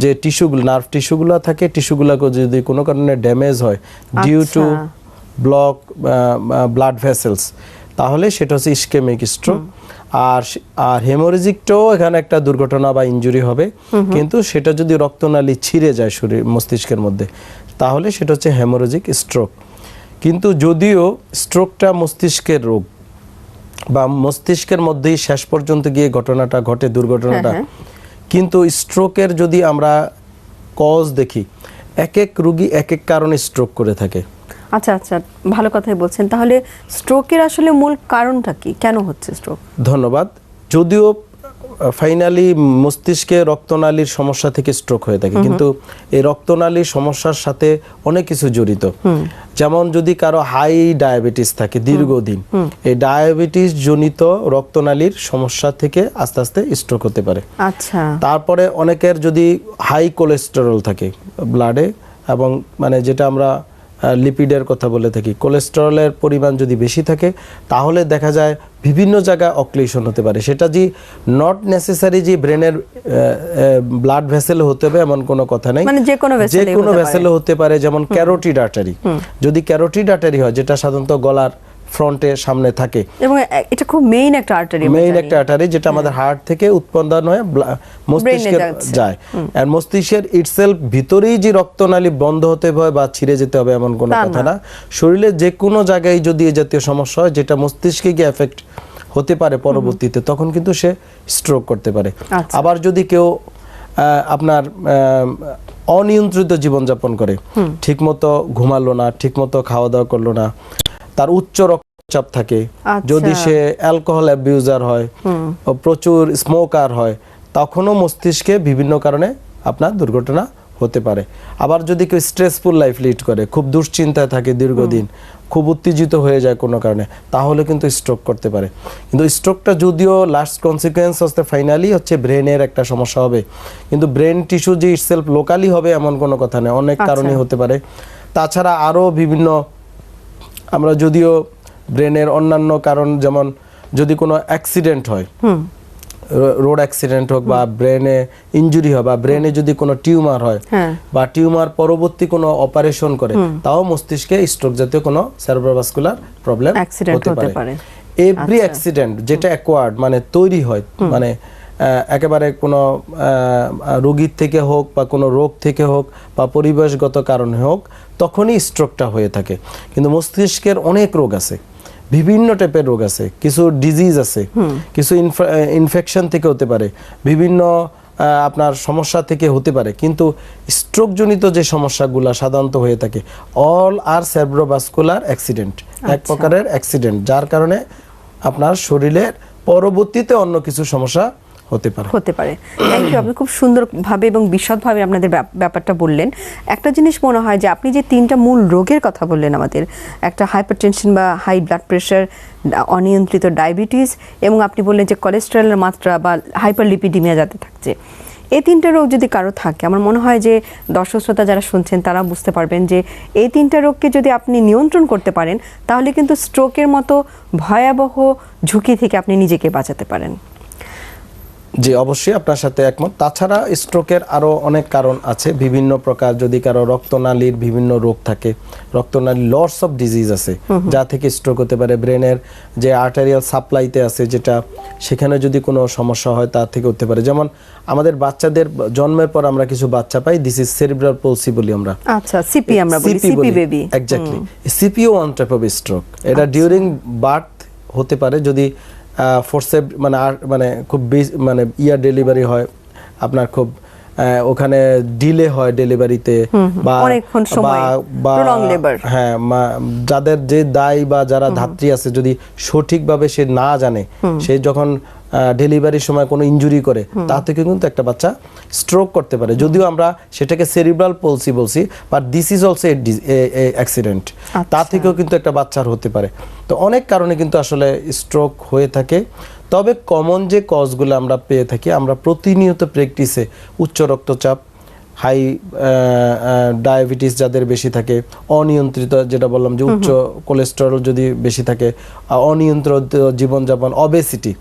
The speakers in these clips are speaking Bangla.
যে টিস্যুগুলো নার্ভ টিস্যুগুলো থাকে টিস্যুগুলোকে যদি কোনো কারণে ড্যামেজ হয় due to. Block blood vessels তাহলে সেটা হচ্ছে ইস্কেমিক স্ট্রোক আর আর হেমোরেজিকটাও এখানে একটা দুর্ঘটনা বা ইনজুরি হবে। কিন্তু সেটা যদি রক্তনালী ছিঁড়ে যায় শরীর মস্তিষ্কের মধ্যে তাহলে সেটা হচ্ছে হেমোরেজিক স্ট্রোক কিন্তু যদিও স্ট্রোকটা মস্তিষ্কের রোগ বা মস্তিষ্কের মধ্যেই শেষ পর্যন্ত গিয়ে ঘটনাটা ঘটে দুর্ঘটনাটা হ্যাঁ, কিন্তু স্ট্রোকের যদি আমরা কজ দেখি এক এক রুগী এক এক কারণে স্ট্রোক করে থাকে। আচ্ছা আচ্ছা ভালো কথাই বলছেন। তাহলে স্ট্রোকের আসলে মূল কারণটা কি? কেন হচ্ছে স্ট্রোক ধন্যবাদ। যদিও ফাইনালি মস্তিষ্কে রক্তনালীর সমস্যা থেকে স্ট্রোক হয়ে থাকে। কিন্তু এই রক্তনালীর সমস্যার সাথে অনেক কিছু জড়িত। যেমন যদি কারও হাই ডায়াবেটিস থাকে দীর্ঘদিন এই ডায়াবেটিস জনিত রক্তনালীর সমস্যা থেকে আস্তে আস্তে স্ট্রোক হতে পারে। আচ্ছা। তারপরে অনেকের যদি হাই কোলেস্টেরল থাকে ব্লাডে এবং মানে যেটা আমরা লিপিডের কথা বলে থাকি। কোলেস্টেরলের পরিমাণ যদি বেশি থাকে তাহলে দেখা যায় বিভিন্ন জায়গায় অক্লেশন হতে পারে। সেটা যে নট নেসেসারি যে ব্রেনের ব্লাড ভেসেল হতে হবে এমন কোনো কথা নেই। মানে যে কোনো ভেসেল। হতে পারে। যেমন ক্যারোটিড আর্টারি যদি ক্যারোটিড আর্টারি হয় যেটা সাধারণত গলার ফ্রন্টে সামনে থাকে। এবং এটা খুব মেইন একটা আর্টারি মেইন একটা আর্টারি যেটা আমাদের হার্ট থেকে উৎপন্ন হয় মস্তিষ্কে যায়। আর মস্তিষ্কের ইটসেলফ ভিতরেই যে রক্তনালী বন্ধ হতে হয় বা ছিঁড়ে যেতে হবে এমন কোনো কথা না। শরীরে যে কোনো জায়গায় যদি এই জাতীয় সমস্যা হয় যেটা মস্তিষ্কে গিয়ে এফেক্ট হতে পারে পরবর্তীতে তখন কিন্তু সে স্ট্রোক করতে পারে। আচ্ছা। আবার যদি কেউ আপনার অনিয়ন্ত্রিত জীবনযাপন করে ঠিকমতো ঘুমালো না ঠিকমতো খাওয়া দাওয়া করল না তার উচ্চ রক্তচাপ থাকে। আচ্ছা। যদি সে অ্যালকোহল অ্যাবিউজার হয় প্রচুর স্মোকার হয় তখনও মস্তিষ্কে বিভিন্ন কারণে আপনার দুর্ঘটনা হতে পারে। আবার যদি কেউ স্ট্রেসফুল লাইফ লিড করে খুব দুশ্চিন্তায় থাকে দীর্ঘদিন খুব উত্তেজিত হয়ে যায় কোনো কারণে তাহলে কিন্তু স্ট্রোক করতে পারে। কিন্তু স্ট্রোকটা যদিও লাস্ট কনসিকুয়েন্স হচ্ছে ফাইনালি হচ্ছে ব্রেনের একটা সমস্যা হবে। কিন্তু ব্রেন টিস্যু যে ইটসেলফ লোকালি হবে এমন কোনো কথা নেই অনেক আচ্ছা। কারণে হতে পারে। তাছাড়া আরও বিভিন্ন আমরা যদিও ব্রেনের অন্যান্য কারণ যেমন যদি কোনো অ্যাক্সিডেন্ট হয় রোড অ্যাক্সিডেন্ট হোক বা ব্রেনে ইনজুরি হয় বা ব্রেনে যদি কোনো টিউমার হয় হ্যাঁ। বা টিউমার পরবর্তী কোনো অপারেশন করে তাও মস্তিষ্কে স্ট্রোক জাতীয় কোনো সেরেব্রোভাস্কুলার প্রবলেম হতে পারে। এভরি অ্যাক্সিডেন্ট যেটা অ্যাকোয়ার্ড মানে তৈরি হয় মানে একেবারে কোনো রোগীর থেকে হোক বা কোনো রোগ থেকে হোক বা পরিবেশগত কারণে হোক তখনই স্ট্রোকটা হয়ে থাকে। কিন্তু মস্তিষ্কের অনেক রোগ আছে। বিভিন্ন টাইপের রোগ আছে। কিছু ডিজিজ আছে। কিছু ইনফেকশন থেকে হতে পারে। বিভিন্ন আপনার সমস্যা থেকে হতে পারে। কিন্তু স্ট্রোকজনিত যে সমস্যাগুলো সাধারণত হয়ে থাকে অল আর সেব্রোভাস্কুলার অ্যাক্সিডেন্ট এক আচ্ছা। প্রকারের অ্যাক্সিডেন্ট যার কারণে আপনার শরীরের পরবর্তীতে অন্য কিছু সমস্যা হতে পারে। হতে পারে। থ্যাংক ইউ আপনি খুব সুন্দরভাবে এবং বিশদভাবে আপনাদের ব্যাপ- ব্যাপারটা বললেন। একটা জিনিস মনে হয় যে আপনি যে তিনটা মূল রোগের কথা বললেন আমাদের, একটা হাইপারটেনশন বা হাই ব্লাড প্রেশার অনিয়ন্ত্রিত ডায়াবেটিস এবং আপনি বললেন যে কোলেস্টেরলের মাত্রা বা হাইপারলিপিডিমিয়া যাতে থাকছে। এই তিনটা রোগ যদি কারও থাকে, আমার মনে হয় যে দর্শক শ্রোতা যারা শুনছেন তারা বুঝতে পারবেন যে এই তিনটা রোগকে যদি আপনি নিয়ন্ত্রণ করতে পারেন, তাহলে কিন্তু স্ট্রোকের মতো ভয়াবহ ঝুঁকি থেকে আপনি নিজেকে বাঁচাতে পারেন। জি অবশ্যই আপনার সাথে একমত। তাছাড়া স্ট্রোকের আরও অনেক কারণ আছে। বিভিন্ন প্রকার যদি কারও রক্তনালীর বিভিন্ন রোগ থাকে রক্তনালী লর্ডস অফ ডিজিজ আছে যা থেকে স্ট্রোক হতে পারে। ব্রেনের যে আর্টারিয়াল সাপ্লাইতে আছে যেটা সেখানে যদি কোনো সমস্যা হয় তা থেকে হতে পারে। যেমন আমাদের বাচ্চাদের জন্মের পর আমরা কিছু বাচ্চা পাই দিস ইজ সেরিব্রাল পলসি বলি আমরা। আচ্ছা সিপি আমরা বলি সিপি বেবি এক্স্যাক্টলি সিপিও ওয়ান টাইপ অফ স্ট্রোক এটা ডিউরিং বার্থ হতে পারে। যদি ফোরসেপ মানে মানে খুব মানে ইয়ার ডেলিভারি হয়। আপনার খুব ওখানে ডিলে হয় ডেলিভারিতে বা বা-। হ্যাঁ যাদের যে দায় বা যারা ধাত্রী আছে যদি সঠিকভাবে সে না জানে সে যখন ডেলিভারির সময় কোনো ইনজুরি করে তা থেকে কিন্তু একটা বাচ্চা স্ট্রোক করতে পারে। যদিও আমরা সেটাকে সেরিব্রাল পলসি বলছি but this is also accident তা থেকেও কিন্তু একটা বাচ্চার হতে পারে। তো অনেক কারণে কিন্তু আসলে স্ট্রোক হয়ে থাকে। তবে কমন যে কজগুলো আমরা পেয়ে থাকি আমরা প্রতিনিয়ত প্র্যাকটিসে উচ্চ রক্তচাপ হাই ডায়াবেটিস যাদের বেশি থাকে অনিয়ন্ত্রিত যেটা বললাম যে উচ্চ কোলেস্টেরল যদি বেশি থাকে অনিয়ন্ত্রিত জীবনযাপন অবেসিটি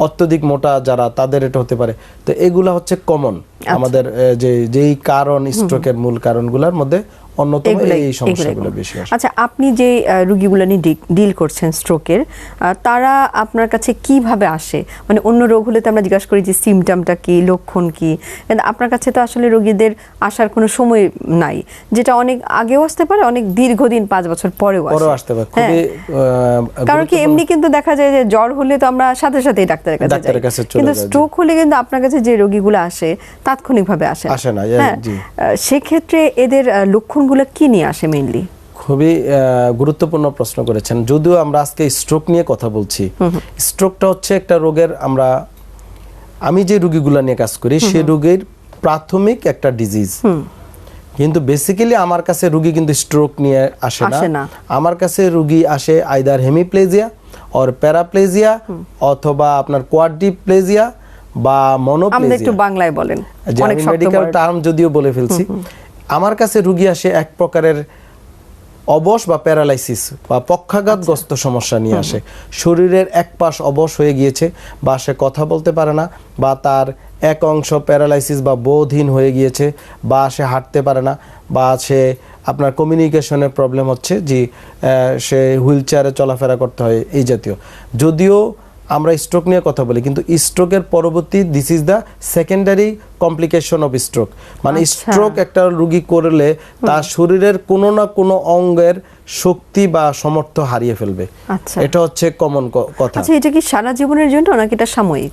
অত্যধিক মোটা যারা তাদের এটা হতে পারে। তো এগুলা হচ্ছে কমন আমাদের যে যেই কারণ স্ট্রোকের মূল কারণগুলোর মধ্যে অন্যতম এই সমস্যাগুলো বেশি আচ্ছা আপনি যে রুগীগুলো নিয়ে ডিল করছেন স্ট্রোকের তারা আপনার কাছে কীভাবে আসে? মানে অন্য রোগ হলে তো আমরা জিজ্ঞাসা করি যে সিমটমটা কি লক্ষণ কি? কিন্তু আপনার কাছে তো আসলে রোগীদের আসার কোনো সময় নাই যেটা অনেক আগেও আসতে পারে অনেক দীর্ঘদিন পাঁচ বছর পরেও পরেও আসে। আসতে পারে। হ্যাঁ। কারণ কি এমনি কিন্তু দেখা যায় যে জ্বর হলে তো আমরা সাথে সাথেই ডাক্তারের কাছে যাই। কিন্তু স্ট্রোক হলে কিন্তু আপনার কাছে যে রোগীগুলো আসে তাৎক্ষণিকভাবে আসে। আসে না, হ্যাঁ। সেক্ষেত্রে এদের আহ, লক্ষণগুলো কি নিয়ে আসে মেইনলি খুবই গুরুত্বপূর্ণ প্রশ্ন করেছেন। যদিও আমরা আজকে স্ট্রোক নিয়ে কথা বলছি স্ট্রোকটা হচ্ছে একটা রোগের আমরা আমি যে রোগীগুলো নিয়ে কাজ করি সেই রোগের প্রাথমিক একটা ডিজিজ কিন্তু বেসিক্যালি আমার কাছে রুগী কিন্তু স্ট্রোক নিয়ে আসে না। আমার কাছে রুগী আসে আইদার হেমিপ্লেজিয়া অর প্যারাপ্লেজিয়া অথবা আপনার কোয়াড্রিপ্লেজিয়া বা মনোপ্লেজিয়া একটু বাংলায় বলেন। অনেক মেডিকেল টার্ম যদিও বলে ফেলছি। আমার কাছে রুগী আসে এক প্রকারের অবশ বা প্যারালাইসিস বা পক্ষাঘাতগ্রস্ত সমস্যা নিয়ে আসে। শরীরের এক পাশ অবশ হয়ে গিয়েছে বা সে কথা বলতে পারে না বা তার এক অংশ প্যারালাইসিস বা বোধহীন হয়ে গিয়েছে বা সে হাঁটতে পারে না বা সে আপনার কমিউনিকেশনের প্রবলেম হচ্ছে যে সে হুইল চেয়ারে চলাফেরা করতে হয় এই জাতীয়। যদিও আমরা স্ট্রোক নিয়ে কথা বলি কিন্তু স্ট্রোকের পরবর্তী this is the secondary complication of stroke মানে আচ্ছা। স্ট্রোক একটা রুগী করলে তার শরীরের কোনো না কোনো অঙ্গের শক্তি বা সমর্থ হারিয়ে ফেলবে। আচ্ছা। এটা হচ্ছে কমন কথা। আচ্ছা এটা কি সারা জীবনের জন্য নাকি এটা সাময়িক?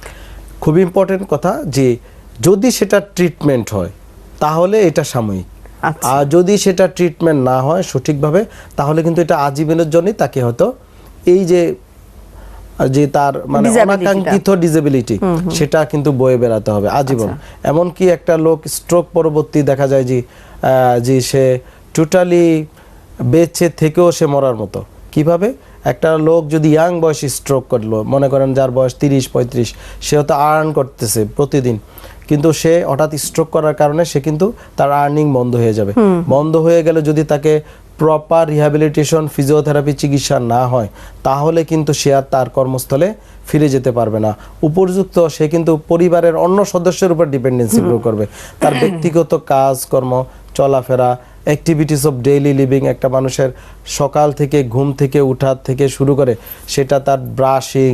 খুব ইম্পর্টেন্ট কথা যে যদি সেটা ট্রিটমেন্ট হয় তাহলে এটা সাময়িক। আচ্ছা। আর যদি সেটা ট্রিটমেন্ট না হয় সঠিকভাবে তাহলে কিন্তু এটা আজীবনের জন্যই তাকে হয়তো এই যে যে তার মানে অনাকাঙ্ক্ষিত ডিসেবিলিটি সেটা কিন্তু বয়ে বেড়াতে হবে আজীবন। আচ্ছা। এমনকি একটা লোক স্ট্রোক পরবর্তী দেখা যায় যে যে সে টোটালি বেঁচে থেকেও সে মরার মতো। কীভাবে? একটা লোক যদি ইয়াং বয়সে স্ট্রোক করল মনে করেন যার বয়স তিরিশ পঁয়ত্রিশ সে হয়তো আর্ন করতেছে প্রতিদিন। কিন্তু সে হঠাৎ স্ট্রোক করার কারণে সে কিন্তু তার আর্নিং বন্ধ হয়ে যাবে। বন্ধ হয়ে গেলে যদি তাকে প্রপার রিহ্যাবিলিটেশন ফিজিওথেরাপি চিকিৎসা না হয় তাহলে কিন্তু সে আর তার কর্মস্থলে ফিরে যেতে পারবে না। উপযুক্ত সে কিন্তু পরিবারের অন্য সদস্যের উপর ডিপেন্ডেন্সি গ্রো করবে। তার ব্যক্তিগত কাজকর্ম চলাফেরা অ্যাক্টিভিটিস অফ ডেইলি লিভিং একটা মানুষের সকাল থেকে ঘুম থেকে উঠার থেকে শুরু করে সেটা তার ব্রাশিং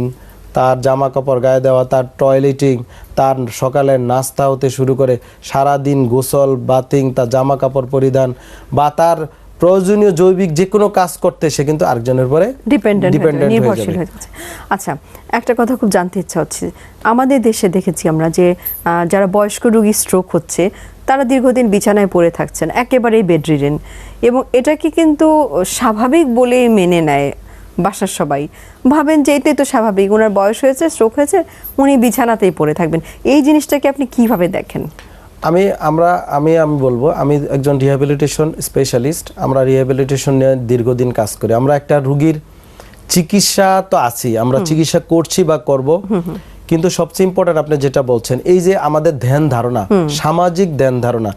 তার জামা কাপড় গায়ে দেওয়া তার টয়লেটিং তার সকালের নাস্তা হতে শুরু করে সারা দিন গোসল বাতিং তার জামা কাপড় পরিধান বা তার প্রয়োজনীয় জৈবিক যে কোনো কাজ করতে সে কিন্তু আরেকজনের পরে ডিপেন্ডেন্ট নির্ভরশীল হয়ে যাচ্ছে। আচ্ছা একটা কথা খুব জানতে ইচ্ছা হচ্ছে। আমাদের দেশে দেখেছি আমরা যে যারা বয়স্ক রোগী স্ট্রোক হচ্ছে তারা দীর্ঘদিন বিছানায় পড়ে থাকছেন একেবারেই বেডরিডেন। এবং এটাকে কিন্তু স্বাভাবিক বলেই মেনে নেয় বাসার সবাই। ভাবেন যে এটাই তো স্বাভাবিক ওনার বয়স হয়েছে স্ট্রোক হয়েছে উনি বিছানাতেই পড়ে থাকবেন। এই জিনিসটাকে আপনি কীভাবে দেখেন? আমি আমরা আমি আমি বলব আমি একজন রিহ্যাবিলিটেশন স্পেশালিস্ট আমরা রিহ্যাবিলিটেশন নিয়ে দীর্ঘদিন কাজ করি। আমরা একটা রুগীর চিকিৎসা তো আছি আমরা চিকিৎসা করছি বা করব। কিন্তু সবচেয়ে ইম্পর্টেন্ট আপনি যেটা বলছেন এই যে আমাদের ধ্যান ধারণা সামাজিক ধ্যান ধারণা।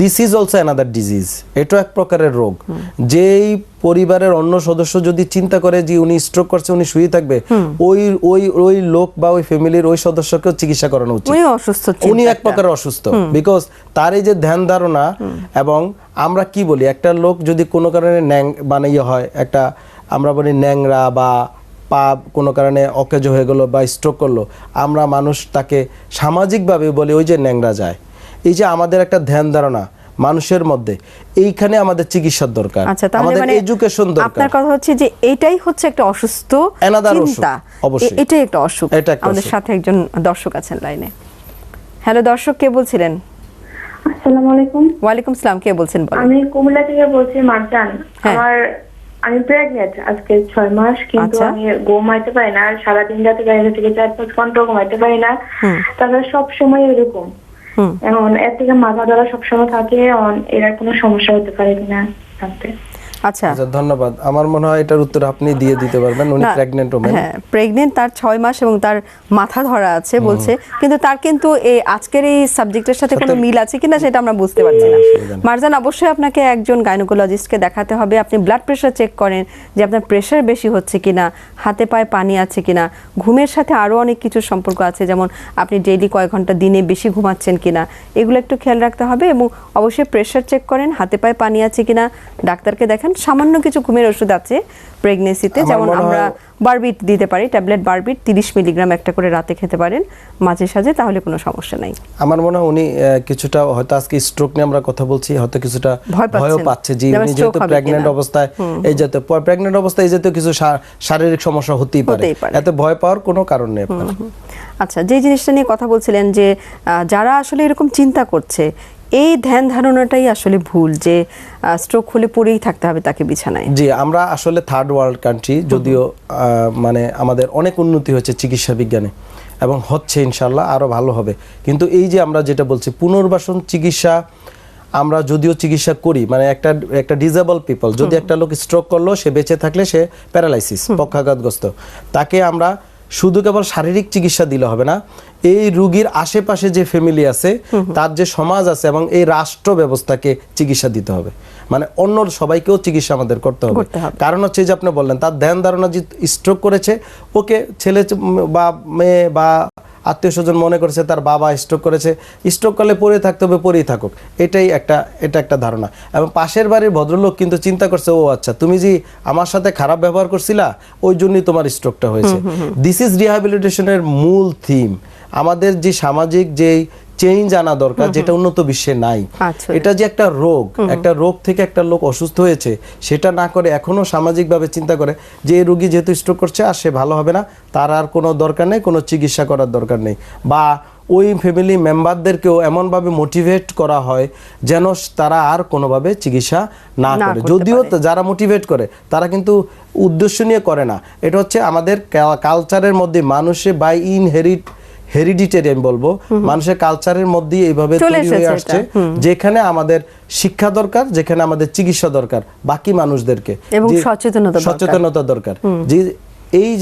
This is also another disease এটা এক প্রকারের রোগ। যেই পরিবারের অন্য সদস্য যদি চিন্তা করে যে উনি স্ট্রোক করছে উনি শুয়ে থাকবে ওই ওই ওই লোক বা ওই ফ্যামিলির ওই সদস্যকেও চিকিৎসা করানো উচিত। উনি অসুস্থ উনি এক প্রকার অসুস্থ। বিকজ তার এই যে ধ্যান ধারণা এবং আমরা কি বলি একটা লোক যদি কোনো কারণে ন্যাং মানে ইয়ে হয় একটা আমরা বলি ন্যাংরা বা পা কোনো কারণে অকেজ হয়ে গেলো বা স্ট্রোক করল আমরা মানুষ তাকে সামাজিকভাবে বলি ওই যে ন্যাংরা যায়। এই যে আমাদের একটা ধ্যান ধারণা মানুষের মধ্যে এইখানে আমাদের চিকিৎসার দরকার আচ্ছা আমাদের মানে এডুকেশন দরকার। আপনার কথা হচ্ছে যে এটাই হচ্ছে একটা অসুস্থ চিন্তা। অবশ্যই। এটাই একটা অসুখ। এটা আমাদের সাথে একজন দর্শক আছেন লাইনে। হ্যালো দর্শক কে বলছিলেন? আসসালামু আলাইকুম। ওয়ালাইকুম সালাম কে বলছেন বলেন? আমি কুমিল্লা থেকে বলছি মারজান। হ্যাঁ। আমার আমি প্রেগনেন্ট আজকে ছয় মাস কিন্তু আচ্ছা। আমি ঘুমাইতে পারি না সারাদিন রাতে বাইরে থেকে চার পাঁচ ঘণ্টা ঘুমাইতে পারি না। তারপরে সব সময় এরকম এখন এর থেকে মাথা ধরা সবসময় থাকে এরা এর কোনো সমস্যা হতে পারে কিনা জানতে। আচ্ছা। আচ্ছা ধন্যবাদ। আমার মনে হয় এটার উত্তর আপনি দিয়ে দিতে পারবেন উনি না, প্রেগনেন্ট ওমেন হ্যাঁ প্রেগনেন্ট তার ছয় মাস এবং তার মাথা ধরা আছে বলছে। কিন্তু তার কিন্তু এই আজকের এই সাবজেক্টের সাথে কোনো মিল আছে কিনা সেটা আমরা বুঝতে পারছি না। মারজান অবশ্যই আপনাকে একজন গাইনোকোলজিস্টকে দেখাতে হবে। আপনি ব্লাড প্রেশার চেক করেন যে আপনার প্রেশার বেশি হচ্ছে কিনা হাতে পায়ে পানি আছে কিনা ঘুমের সাথে আরও অনেক কিছু সম্পর্ক আছে যেমন আপনি ডেইলি কয় ঘণ্টা দিনে বেশি ঘুমাচ্ছেন কিনা এগুলো একটু খেয়াল রাখতে হবে এবং অবশ্যই প্রেশার চেক করেন হাতে পায়ে পানি আছে কিনা ডাক্তারকে দেখান সামান্য কিছু ঘুমের ওষুধ আছে প্রেগনেন্সিতে যেমন আমরা বারবিট দিতে পারি ট্যাবলেট বারবিট তিরিশ মিলিগ্রাম একটা করে রাতে খেতে পারেন মাঝে সাঝে তাহলে কোনো সমস্যা নাই। আমার মনে হয় উনি কিছুটা হয়তো আজকে স্ট্রোক নিয়ে আমরা কথা বলছি হয়তো কিছুটা ভয় পাচ্ছে যে উনি যেহেতু হবে প্রেগনেন্ট অবস্থায় এই জাতীয় প্রেগনেন্ট অবস্থায় এই জাতীয় কিছু শারীরিক সমস্যা হতেই পারে। এত ভয় পাওয়ার কোনো কারণ নেই আচ্ছা যে জিনিসটা নিয়ে কথা বলছিলেন যে যারা আসলে এরকম চিন্তা করছে এই ধ্যান ধারণাটাই আসলে ভুল যে স্ট্রোক হলে পড়েই থাকতে হবে তাকে বিছানায়। জি আমরা আসলে থার্ড ওয়ার্ল্ড কান্ট্রি যদিও মানে আমাদের অনেক উন্নতি হয়েছে চিকিৎসা বিজ্ঞানে এবং হচ্ছে ইনশাল্লাহ আরও ভালো হবে। কিন্তু এই যে আমরা যেটা বলছি পুনর্বাসন চিকিৎসা আমরা যদিও চিকিৎসা করি মানে একটা একটা ডিজেবল পিপল যদি একটা লোক স্ট্রোক করল সে বেঁচে থাকলে সে প্যারালাইসিস পক্ষাঘাতগ্রস্ত। তাকে আমরা শুধু কেবল শারীরিক চিকিৎসা দিলে হবে না এই রুগীর আশেপাশে যে ফ্যামিলি আছে তার যে সমাজ আছে এবং এই রাষ্ট্র ব্যবস্থাকে চিকিৎসা দিতে হবে। মানে অন্য সবাইকেও চিকিৎসা আমাদের করতে হবে। কারণ হচ্ছে যে আপনি বললেন তার ধ্যান ধারণা যে স্ট্রোক করেছে ওকে ছেলে বা মেয়ে বা আত্মীয় স্বজন মনে করেছে তার বাবা স্ট্রোক করেছে স্ট্রোক করলে পরে থাকতে হবে পরেই থাকুক। এটাই একটা এটা একটা ধারণা। এবং পাশের বাড়ির ভদ্রলোক কিন্তু চিন্তা করছে ও আচ্ছা তুমি যে আমার সাথে খারাপ ব্যবহার করছিলা ওই জন্যই তোমার স্ট্রোকটা হয়েছে। দিস ইজ রিহ্যাবিলিটেশনের মূল থিম আমাদের যে সামাজিক যে চেঞ্জ আনা দরকার যেটা উন্নত বিশ্বে নাই। আচ্ছা। এটা যে একটা রোগ একটা রোগ থেকে একটা লোক অসুস্থ হয়েছে সেটা না করে এখনও সামাজিকভাবে চিন্তা করে যে এই রোগী যেহেতু স্ট্রোক করছে আর সে ভালো হবে না তার আর কোনো দরকার নেই কোনো চিকিৎসা করার দরকার নেই। বা ওই ফ্যামিলি মেম্বারদেরকেও এমনভাবে মোটিভেট করা হয় যেন তারা আর কোনোভাবে চিকিৎসা না না করে। যদিও যারা মোটিভেট করে তারা কিন্তু উদ্দেশ্য নিয়ে করে না। এটা হচ্ছে আমাদের কালচারের মধ্যে মানুষে বাই ইনহেরিট হেরিডিটারি আমি বলব। মানুষের কালচারের মধ্যে এইভাবে তৈরি হয়ে আসছে যেখানে আমাদের শিক্ষা দরকার যেখানে আমাদের চিকিৎসা দরকার বাকি মানুষদেরকে। এবং সচেতনতা সচেতনতা দরকার। যে এই যে